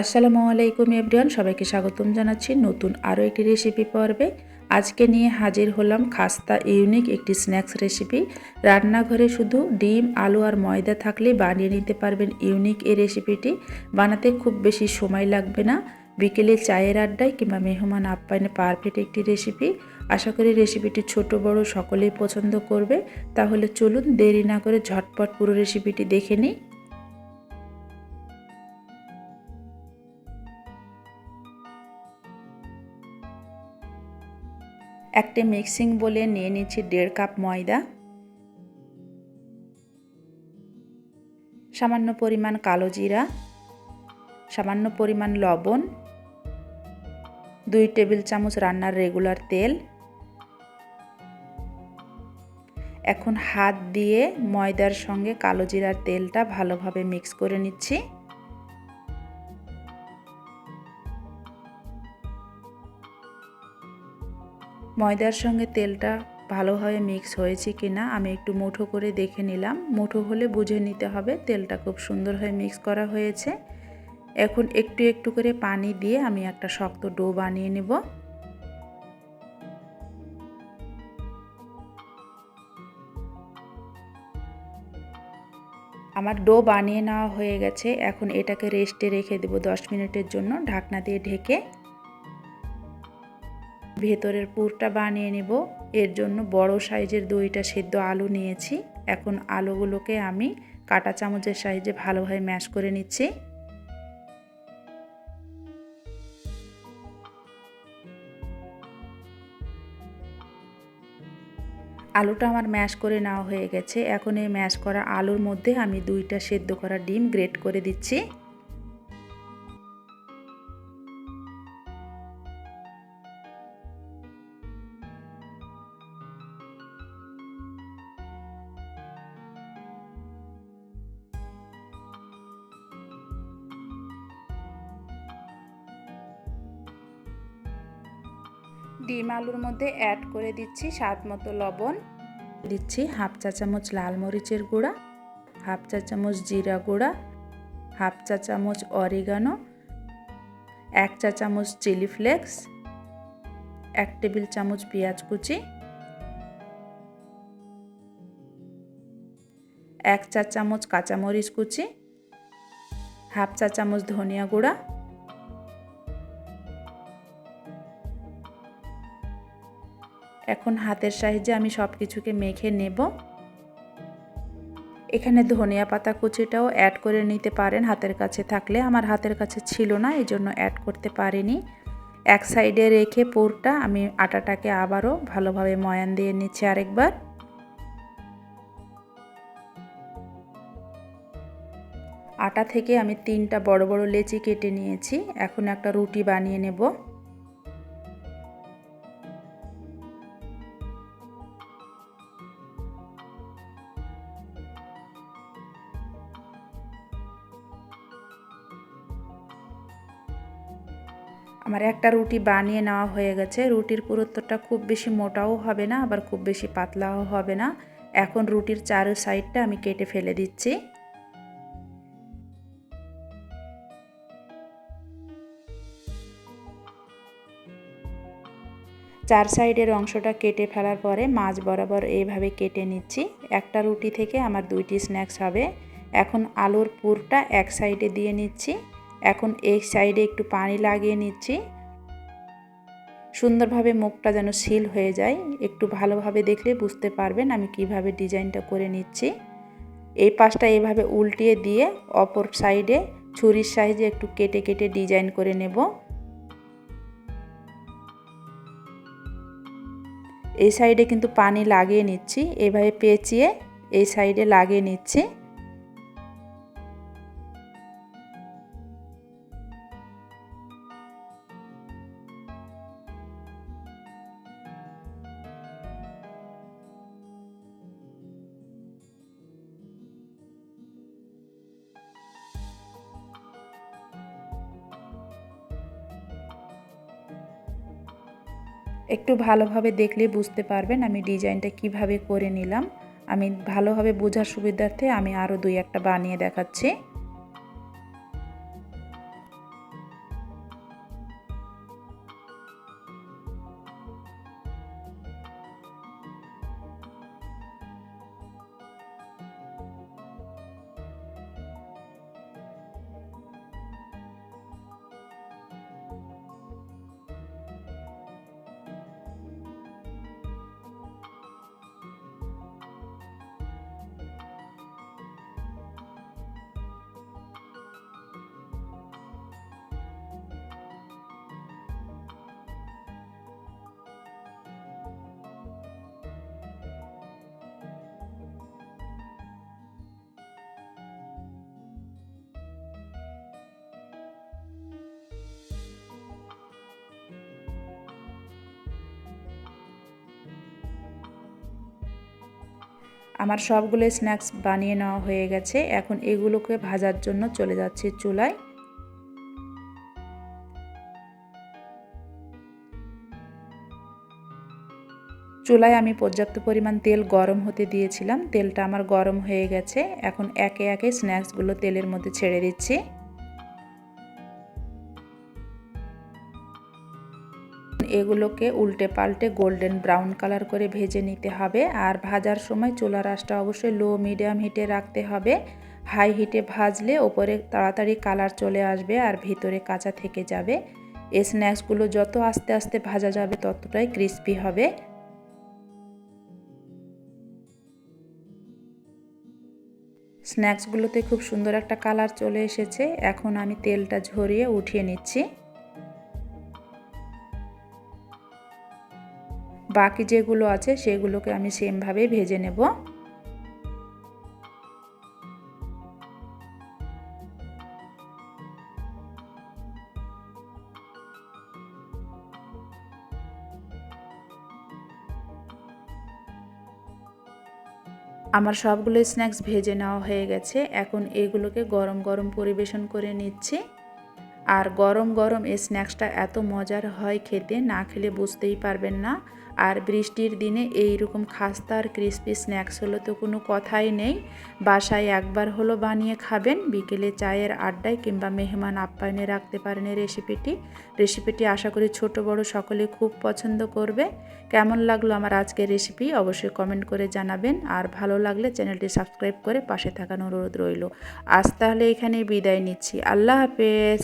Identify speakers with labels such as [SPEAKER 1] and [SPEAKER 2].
[SPEAKER 1] আসসালামু আলাইকুম এভরিওয়ান, সবাইকে স্বাগতম জানাচ্ছি নতুন আরও একটি রেসিপি পর্বে। আজকে নিয়ে হাজির হলাম খাস্তা ইউনিক একটি স্ন্যাক্স রেসিপি রান্নাঘরে শুধু ডিম, আলু আর ময়দা থাকলে বানিয়ে নিতে পারবেন ইউনিক এই রেসিপিটি বানাতে খুব বেশি সময় লাগবে না। বিকেলে চায়ের আড্ডায় কিংবা মেহমান আপ্যায়নে পারফেক্ট একটি রেসিপি আশা করি রেসিপিটি ছোট, বড় সকলেই পছন্দ করবে। তাহলে চলুন দেরি না করে ঝটপট পুরো রেসিপিটি দেখে নিই। একটি মিক্সিং বলে নিয়ে নিচ্ছি দেড় কাপ ময়দা। সামান্য পরিমাণ কালো জিরা। সামান্য পরিমাণ লবণ। দুই টেবিল চামচ রান্নার রেগুলার তেল। এখন হাত দিয়ে ময়দার সঙ্গে কালো জিরার তেলটা ভালোভাবে মিক্স করে নিচ্ছি। ময়দার সঙ্গে তেলটা ভালোভাবে মিক্স হয়েছে কি না আমি একটু মুঠো করে দেখে নিলাম। মুঠো হলে বুঝে নিতে হবে তেলটা খুব সুন্দরভাবে মিক্স করা হয়েছে। এখন একটু একটু করে পানি দিয়ে আমি একটা শক্ত ডো বানিয়ে নেব। আমার ডো বানিয়ে নেওয়া হয়ে গেছে। এখন এটাকে রেস্টে রেখে দেবো দশ মিনিটের জন্য। ঢাকনা দিয়ে ঢেকে ভেতরের পুরটা বানিয়ে নেব। এর জন্য বড় সাইজের দুইটা সেদ্ধ আলু নিয়েছি। এখন আলুগুলোকে আমি কাটা চামচের সাইজে ভালোভাবে ম্যাশ করে নিচ্ছি। আলুটা আমার ম্যাশ করে নেওয়া হয়ে গেছে। এখন এই ম্যাশ করা আলুর মধ্যে আমি দুইটা সেদ্ধ করা ডিম গ্রেট করে দিচ্ছি। ডিম আলুর মধ্যে অ্যাড করে দিচ্ছি স্বাদ মতো লবণ। দিচ্ছি হাফ চা চামচ লাল মরিচের গুঁড়া, হাফ চা চামচ জিরা গুঁড়া, হাফ চা চামচ অরিগানো, এক চা চামচ চিলি ফ্লেক্স, এক টেবিল চামচ পেঁয়াজ কুচি, এক চা চামচ কাঁচামরিচ কুচি, হাফ চা চামচ ধনিয়া গুঁড়া এখন হাতের সাহায্যে আমি সব কিছুকে মেখে নেব। এখানে ধনিয়া পাতা কুচিটাও অ্যাড করে নিতে পারেন হাতের কাছে থাকলে। আমার হাতের কাছে ছিল না এই জন্য অ্যাড করতে পারিনি। এক সাইডে রেখে পুরটা আমি আটাটাকে আবারও ভালোভাবে ময়ান দিয়ে নিচ্ছি আরেকবার। আটা থেকে আমি তিনটা বড় বড় লেচি কেটে নিয়েছি। এখন একটা রুটি বানিয়ে নেব। আমার একটা রুটি বানিয়ে নেওয়া হয়ে গেছে। রুটির পুরুত্বটা খুব বেশি মোটাও হবে না, আবার খুব বেশি পাতলাও হবে না। এখন রুটির চারো সাইডটা আমি কেটে ফেলে দিচ্ছি। চার সাইডের অংশটা কেটে ফেলার পরে মাছ বরাবর এইভাবে কেটে নিচ্ছি। একটা রুটি থেকে আমার দুইটি স্ন্যাক্স হবে। এখন আলুর পুরটা এক সাইডে দিয়ে নিচ্ছি। এখন এই সাইডে একটু পানি লাগিয়ে নিচ্ছি। সুন্দরভাবে মুখটা যেন সিল হয়ে যায়। একটু ভালোভাবে দেখলে বুঝতে পারবেন আমি কীভাবে ডিজাইনটা করে নিচ্ছি। এই পাশটা এভাবে উল্টিয়ে দিয়ে অপর সাইডে ছুরির সাইজে একটু কেটে কেটে ডিজাইন করে নেব। এই সাইডে কিন্তু পানি লাগিয়ে নিচ্ছি। এভাবে পেঁচিয়ে এই সাইডে লাগিয়ে নিচ্ছি। একটু ভালোভাবে দেখলে বুঝতে পারবেন আমি ডিজাইনটা কীভাবে করে নিলাম। আমি ভালোভাবে বোঝার সুবিধার্থে আমি আরও দুই একটা বানিয়ে দেখাচ্ছি। আমার সবগুলো স্ন্যাক্স বানিয়ে নেওয়া হয়ে গেছে। এখন এগুলোকে ভাজার জন্য চলে যাচ্ছে চুলায়। চুলায় আমি পর্যাপ্ত পরিমাণ তেল গরম হতে দিয়েছিলাম। তেলটা আমার গরম হয়ে গেছে। এখন একে একে স্ন্যাক্সগুলো তেলের মধ্যে ছেড়ে দিচ্ছি। এগুলোকে উল্টে পাল্টে গোল্ডেন ব্রাউন কালার করে ভেজে নিতে হবে। আর ভাজার সময় চুলার আঁচটা অবশ্যই লো, মিডিয়াম হিটে রাখতে হবে। হাই হিটে ভাজলে ওপরে তাড়াতাড়ি কালার চলে আসবে আর ভিতরে কাঁচা থেকে যাবে। এই স্ন্যাক্সগুলো যত আস্তে আস্তে ভাজা যাবে ততটাই ক্রিস্পি হবে। স্ন্যাক্সগুলোতে খুব সুন্দর একটা কালার চলে এসেছে। এখন আমি তেলটা ঝরিয়ে উঠিয়ে নিচ্ছি। বাকি যেগুলো আছে সেগুলোকে আমি সেমভাবে ভেজে নেব। আমার সবগুলো স্ন্যাক্স ভেজে নেওয়া হয়ে গেছে। এখন এগুলোকে গরম গরম পরিবেশন করে নিচ্ছি। আর গরম গরম এই স্ন্যাক্সটা এত মজার হয় খেতে, না খেলে বুঝতেই পারবেন না। আর বৃষ্টির দিনে এই রকম খাস্তা আর ক্রিস্পি স্ন্যাক্স হলো তো কোনো কথাই নেই। বাসায় একবার হলো বানিয়ে খাবেন, বিকেলে চায়ের আড্ডায় কিংবা মেহমান আপ্যায়নে রাখতে পারেন এই রেসিপিটি। রেসিপিটি আশা করি ছোট, বড় সকলে খুব পছন্দ করবে। কেমন লাগল আমার আজকের রেসিপি অবশ্যই কমেন্ট করে জানাবেন। আর ভালো লাগলে চ্যানেলটি সাবস্ক্রাইব করে পাশে থাকার অনুরোধ রইল। আজ তাহলে এখানেই বিদায় নিচ্ছি। আল্লাহ হাফেজ।